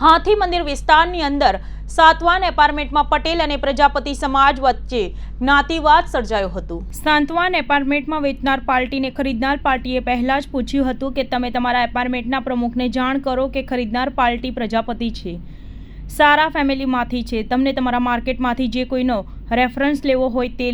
હાથી મંદિર વિસ્તારની અંદર સાતવાન એપાર્ટમેન્ટમાં પટેલ અને પ્રજાપતિ સમાજ વચ્ચે જ્ઞાતિવાદ સર્જાયો હતો. સાંતવાન એપાર્ટમેન્ટમાં વેચનાર પાર્ટીને ખરીદનાર પાર્ટીએ પહેલાં જ પૂછ્યું હતું કે તમે તમારા એપાર્ટમેન્ટના પ્રમુખને જાણ કરો કે ખરીદનાર પાર્ટી પ્રજાપતિ છે. સારા ફેમિલીમાંથી છે. તમને તમારા માર્કેટમાંથી જે કોઈનો રેફરન્સ લેવો હોય તે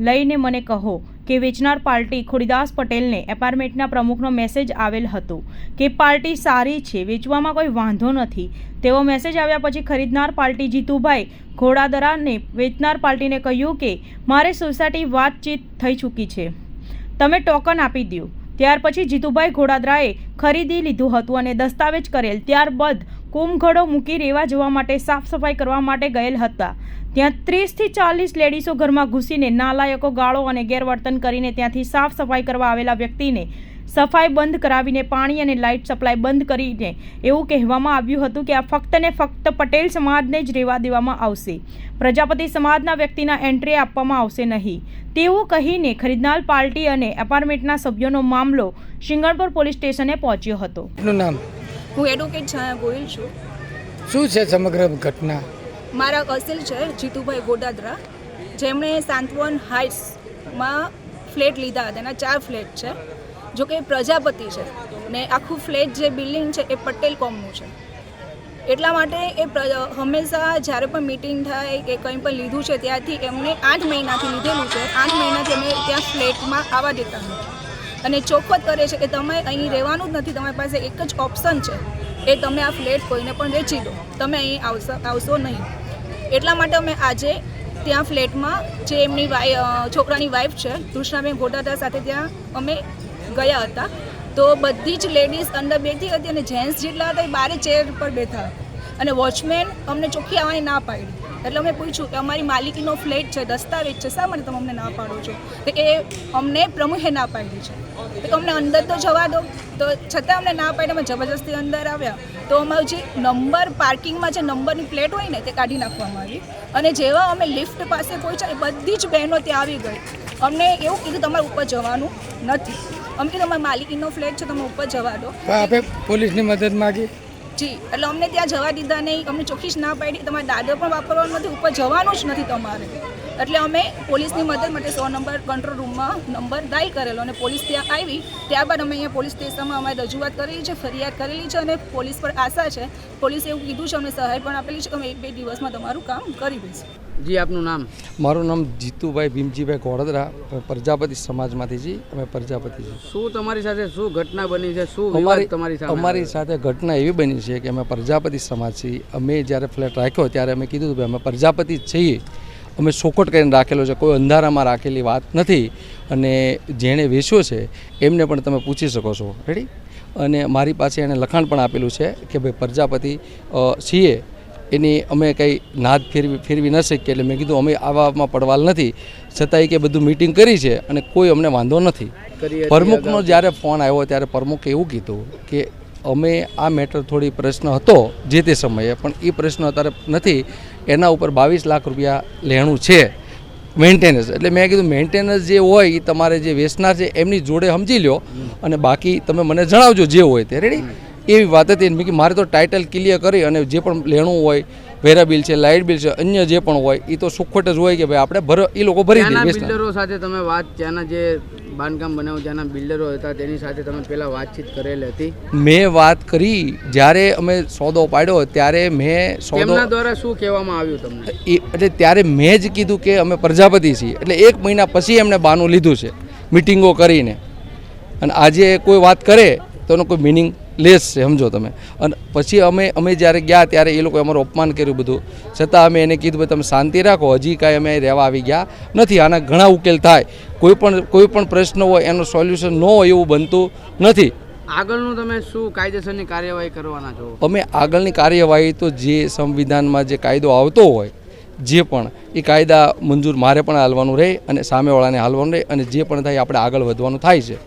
લઈને મને કહો. કે વેચનાર પાર્ટી ખોડીદાસ પટેલને એપાર્ટમેન્ટના પ્રમુખનો મેસેજ આવેલ હતો કે પાર્ટી સારી છે, વેચવામાં કોઈ વાંધો નથી. તેવો મેસેજ આવ્યા પછી ખરીદનાર પાર્ટી જીતુભાઈ ઘોડાદરાને વેચનાર પાર્ટીને કહ્યું કે, મારે સોસાયટી વાતચીત થઈ ચૂકી છે. તમે ટોકન આપી દો ત્યાર પછી જીતુભાઈ ઘોડાદરાએ ખરીદી લીધું હતું અને દસ્તાવેજ કરેલ. ત્યારબાદ કુંભઘડો મૂકી રેવા જવા માટે સાફ સફાઈ કરવા માટે ગયેલ હતા. ત્યાં ત્રીસથી ચાલીસ લેડીસો ઘરમાં ઘૂસીને નાલાયકો ગાળો અને ગેરવર્તન કરીને ત્યાંથી સાફ સફાઈ કરવા આવેલા વ્યક્તિને સફાઈ બંધ કરાવીને પાણી અને લાઇટ સપ્લાય બંધ કરીને એવું કહેવામાં આવ્યું હતું કે આ ફક્ત ને ફક્ત પટેલ સમાજને જ રહેવા દેવામાં આવશે. પ્રજાપતિ સમાજના વ્યક્તિના એન્ટ્રી આપવામાં આવશે નહીં. તેવું કહીને ખરીદનાર પાર્ટી અને એપાર્ટમેન્ટના સભ્યોનો મામલો સિંગણપુર પોલીસ સ્ટેશને પહોંચ્યો હતો. નામ? હું એડવોકેટ છાયા ગોયલ છું. શું છે સમગ્ર ઘટના? મારા કસેલ છે, જીતુભાઈ ગોડાદરા. જેમણે સાંતવન હાઇટ્સમાં ફ્લેટ લીધા હતા, એના ચાર ફ્લેટ છે. જો કે પ્રજાપતિ છે ને આખું ફ્લેટ જે બિલ્ડિંગ છે, એ પટેલ કોમનું છે. એટલા માટે એ હંમેશા જ્યારે પણ મિટિંગ થાય કે કંઈ પણ લીધું છે, ત્યારથી એમને આઠ મહિનાથી લીધેલું છે. આઠ મહિનાથી એમને ત્યાં ફ્લેટમાં આવવા દેતા નથી. અને ચોખવટ કરે છે કે તમે અહીં રહેવાનું જ નથી, તમારી પાસે એક જ ઓપ્શન છે. એ તમે આ ફ્લેટ કોઈને પણ વેચી દો. તમે અહીં આવશો આવશો નહીં. એટલા માટે અમે આજે ત્યાં ફ્લેટમાં જે એમની છોકરાની વાઈફ છે, તૃષ્ણાબેન ગોટાદા સાથે ત્યાં અમે ગયા હતા. તો બધી જ લેડીઝ અંદર બેઠી હતી અને જેન્ટ્સ જેટલા હતા એ બારે ચેર પર બેઠા હતા. અને વોચમેન અમને ચોખ્ખી આવવાની ના પાડી. એટલે અમે પૂછ્યું કે અમારી માલિકીનો ફ્લેટ છે, દસ્તાવેજ છે, શા માટે તમે અમને ના પાડો છો? તો એ અમને પ્રમુખે ના પાડી છે. તો અમને અંદર તો જવા દો. તો છતાં અમને ના પાડી અમે જબરજસ્તી અંદર આવ્યા. તો અમારું જે નંબર પાર્કિંગમાં જે નંબરની પ્લેટ હોય ને, તે કાઢી નાખવામાં આવી. અને જેવા અમે લિફ્ટ પાસે પહોંચ્યા એ બધી જ બહેનો ત્યાં આવી ગઈ. અમને એવું કીધું, તમારે ઉપર જવાનું નથી. અમે કીધું, અમારી માલિકીનો ફ્લેટ છે, તમે ઉપર જવા દો. પોલીસની મદદ માગી? જી, એટલે અમને ત્યાં જવા દીધા નહીં, અમને ચોખ્ખી જ ના પાડી. તમારે દાદર પણ વાપરવાનું નથી, ઉપર જવાનું જ નથી તમારે. એટલે અમે પોલીસની મદદ માટે સો નંબર કંટ્રોલ રૂમમાં નંબર ડાયલ કરેલો અને પોલીસ ત્યાં આવી. ત્યારબાદ અમે અહીંયા પોલીસ સ્ટેશનમાં અમે રજૂઆત કરેલી છે ફરિયાદ કરેલી છે અને પોલીસ પર આશા છે. પોલીસે એવું કીધું છે અમને સહાય પણ આપેલી છે કે અમે એક બે દિવસમાં તમારું કામ કરી દઈશું. જી આપનું નામ? મારું નામ જીતુભાઈ ભીમજીભાઈ ગોળદરા પ્રજાપતિ સમાજમાંથી છીએ અમે પ્રજાપતિ છીએ. શું તમારી સાથે શું ઘટના બની છે? શું અમારી તમારી સાથે અમારી સાથે ઘટના એવી બની છે કે અમે પ્રજાપતિ સમાજ છીએ. અમે જ્યારે ફ્લેટ રાખ્યો ત્યારે અમે કીધું કે અમે પ્રજાપતિ જ છીએ. અમે સોકોટ કરીને રાખેલો છે કોઈ અંધારામાં રાખેલી વાત નથી. અને જેણે વેચ્યો છે એમને પણ તમે પૂછી શકો છો. રેડી અને મારી પાસે એણે લખાણ પણ આપેલું છે કે ભાઈ પ્રજાપતિ સીએ એની અમે કંઈ નાદ ફેરવી ફેરવી ન શકીએ એટલે મેં કીધું અમે આવામાં પડવાલ નથી. છતાંય કે બધું મીટિંગ કરી છે અને કોઈ અમને વાંધો નથી. પ્રમુખનો જ્યારે ફોન આવ્યો ત્યારે પ્રમુખે એવું કીધું કે અમે આ મેટર થોડી પ્રશ્ન હતો જે તે સમયે પણ એ પ્રશ્ન અત્યારે નથી. એના ઉપર બાવીસ લાખ રૂપિયા લેણું છે. મેન્ટેનન્સ એટલે મેં કીધું મેન્ટેનન્સ જે હોય એ તમારે જે વેચનાર છે એમની જોડે સમજી લ્યો અને બાકી તમે મને જણાવજો જે હોય તે. રેડી એવી વાત હતી મેં કે મારે તો ટાઇટલ ક્લિયર કરી અને જે પણ લેણું હોય વેરા બિલ છે લાઇટ બિલ છે અન્ય જે પણ હોય એ તો સુખવટ જ હોય કે ભાઈ આપણે ભર એ લોકો ભરી દે સાથે તમે વાત ત્યાંના જે બાંધકામ બનાવ્યું ત્યાંના બિલ્ડરો હતા તેની સાથે તમે પહેલાં વાતચીત કરેલી હતી. મેં વાત કરી જ્યારે અમે સોદો પાડ્યો ત્યારે મેં સોદો દ્વારા શું કહેવામાં આવ્યું તમને? એટલે ત્યારે મેં જ કીધું કે અમે પ્રજાપતિ છીએ. એટલે એક મહિના પછી એમણે બાનું લીધું છે મિટિંગો કરીને. અને આજે કોઈ વાત કરે તો એનો કોઈ મિનિંગ લેસ છે સમજો તમે. અને પછી અમે અમે જ્યારે ગયા ત્યારે એ લોકોએ અમારું અપમાન કર્યું બધું. છતાં અમે એને કીધું ભાઈ તમે શાંતિ રાખો હજી કાંઈ અમે રહેવા આવી ગયા નથી. આના ઘણા ઉકેલ થાય. કોઈ પણ કોઈ પણ પ્રશ્ન હોય એનું સોલ્યુશન ન હોય એવું બનતું નથી. આગળનું તમે શું કાયદેસરની કાર્યવાહી કરવાના છો? અમે આગળની કાર્યવાહી તો જે સંવિધાનમાં જે કાયદો આવતો હોય જે પણ એ કાયદા મંજૂર મારે પણ હાલવાનું રહે અને સામેવાળાને હાલવાનું રહે અને જે પણ થાય આપણે આગળ વધવાનું થાય છે.